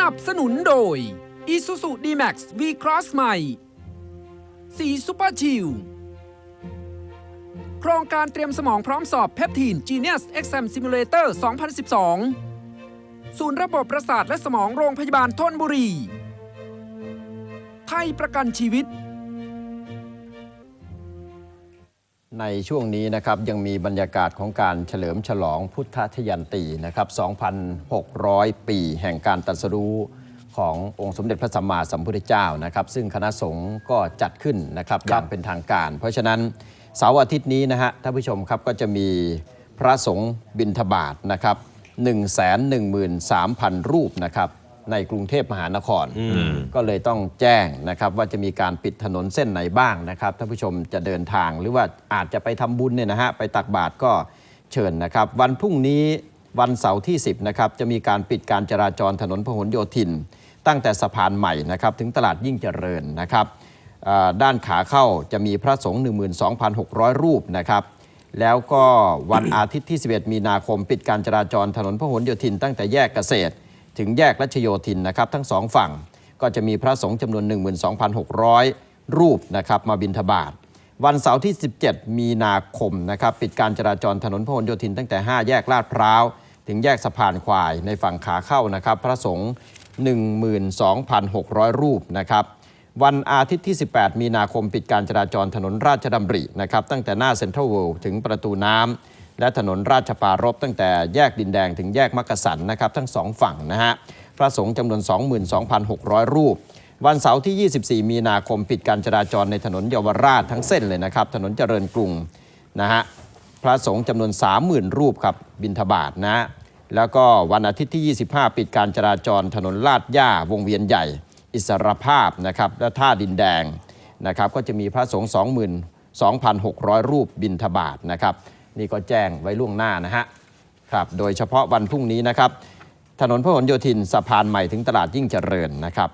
นับสนุนโดย Isuzu D-Max V-Cross ใหม่ สีซูเปอร์ชิลโครงการเตรียมสมองพร้อมสอบ Peptine Genius Exam Simulator 2012 ศูนย์ระบบประสาทและสมองโรงพยาบาลทนบุรี ไทยประกันชีวิต ในช่วงนี้นะครับยังมีบรรยากาศของการเฉลิมฉลองพุทธทยันตีนะครับ 2,600 ปีแห่งการตรัสรู้ขององค์สมเด็จพระสัมมาสัมพุทธเจ้านะครับ ซึ่งคณะสงฆ์ก็จัดขึ้นนะครับอย่างเป็นทางการ เพราะฉะนั้นเสาร์อาทิตย์นี้นะฮะท่านผู้ชมครับก็จะมีพระสงฆ์บิณฑบาตนะครับ 113,000 รูปนะครับ ในกรุงเทพมหานคร ก็เลยต้องแจ้งนะครับว่าจะมีการปิดถนนเส้นไหนบ้างนะครับท่านผู้ชมจะเดินทางหรือว่าอาจจะไปทำบุญเนี่ยนะฮะไปตักบาตรก็เชิญนะครับ วันพรุ่งนี้วันเสาร์ที่ 10นะครับจะมีการปิดการจราจรถนนพหลโยธิน ตั้งแต่สะพานใหม่นะครับถึงตลาดยิ่งเจริญนะครับอ่าด้านขาเข้าจะมีพระสงฆ์12,600 รูปนะครับแล้วก็วันอาทิตย์ที่ 11 มีนาคม ปิดการจราจรถนนพหลโยธิน ตั้งแต่แยกเกษตร ถึงแยกรัชโยธินนะครับทั้งสองฝั่งก็จะมีพระสงฆ์จำนวน 12,600 รูปนะครับมาบิณฑบาตวันเสาร์ที่ 17 มีนาคมนะครับปิดการจราจรถนนพหลโยธินตั้งแต่ 5 แยกลาดพร้าว ถึงแยกสะพานควายในฝั่งขาเข้านะครับพระสงฆ์12,600 รูปนะครับวันอาทิตย์ที่ 18 มีนาคมปิดการจราจรถนนราชดำรินะครับตั้งแต่หน้าเซ็นทรัลเวิลด์ถึงประตูน้ำ และถนนราชปารบตั้งแต่แยกดินแดงถึงแยกมักกะสันนะครับทั้งสองฝั่งนะฮะพระสงฆ์จำนวน 22,600 รูป วันเสาร์ที่ 24 มีนาคมปิดการจราจรในถนนเยาวราชทั้งเส้นเลยนะครับ ถนนเจริญกรุงนะฮะพระสงฆ์จำนวน 30,000 รูปครับบิณฑบาตนะฮะแล้วก็วันอาทิตย์ที่ 25 ปิดการจราจรถนนลาดย่าวงเวียนใหญ่ อิสรภาพนะครับและท่าดินแดงนะครับก็จะมีพระสงฆ์22,600 รูปบิณฑบาตนะครับ นี่ก็แจ้งไว้ล่วงหน้านะฮะครับโดยเฉพาะวันพรุ่งนี้นะครับ ถนนพหลโยธินสะพานใหม่ถึงตลาดยิ่งเจริญนะครับ